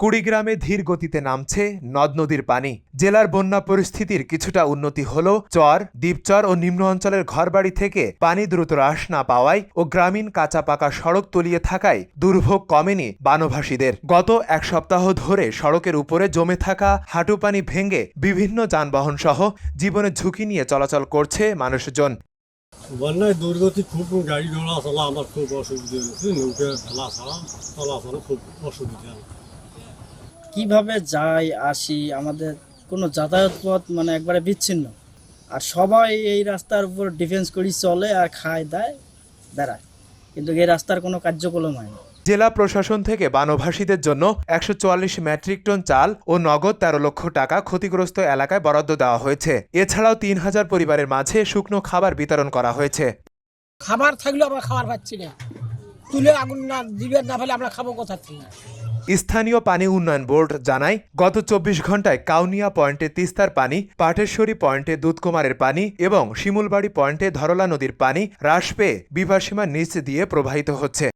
কুড়িগ্রামে ধীর গতিতে নামছে নদ নদীর পানি। জেলার বন্যা পরিস্থিতির কিছুটা উন্নতি হল চর, দ্বীপচর ও নিম্ন অঞ্চলের ঘরবাড়ি থেকে পানি দ্রুত হ্রাস না পাওয়ায় ও গ্রামীণ কাঁচা পাকা সড়ক তলিয়ে থাকায় দুর্ভোগ কমেনি বানভাসীদের। গত এক সপ্তাহ ধরে সড়কের উপরে জমে থাকা হাঁটু পানি ভেঙে বিভিন্ন যানবাহন সহ জীবনের ঝুঁকি নিয়ে চলাচল করছে মানুষজন। বন্যায় দুর্গতি খুব গাড়ি ঘোড়া চলা আমার খুব অসুবিধা হয়েছে নৌকা ফেলা ছাড়া চলাচলে খুব অসুবিধা কীভাবে যাই আসি আমাদের কোনো যাতায়াত পথ মানে একবারে বিচ্ছিন্ন। আর সবাই এই রাস্তার উপর ডিফেন্স করি চলে আর খায় দেয় বেড়ায়। কিন্তু এই রাস্তার কোনো কার্যকলম হয় না। জেলা প্রশাসন থেকে বানভাসীদের জন্য একশো চুয়াল্লিশ মেট্রিক টন চাল ও নগদ তেরো লক্ষ টাকা ক্ষতিগ্রস্ত এলাকায় বরাদ্দ দেওয়া হয়েছে। এছাড়াও তিন হাজার পরিবারের মাঝে শুকনো খাবার বিতরণ করা হয়েছে। খাবার থাকলেও আমরা খাবার পাচ্ছি না। তুলে আগুন না দিবে না ফেলে আমরা খাব কোথা থেকে? স্থানীয় পানি উন্নয়ন বোর্ড জানায়, গত চব্বিশ ঘন্টায় কাউনিয়া পয়েন্টে তিস্তার পানি, পাটেশ্বরী পয়েন্টে দুধকুমারের পানি এবং শিমুলবাড়ি পয়েন্টে ধরলা নদীর পানি হ্রাস পেয়ে বিভাসীমার নিচ দিয়ে প্রবাহিত হচ্ছে।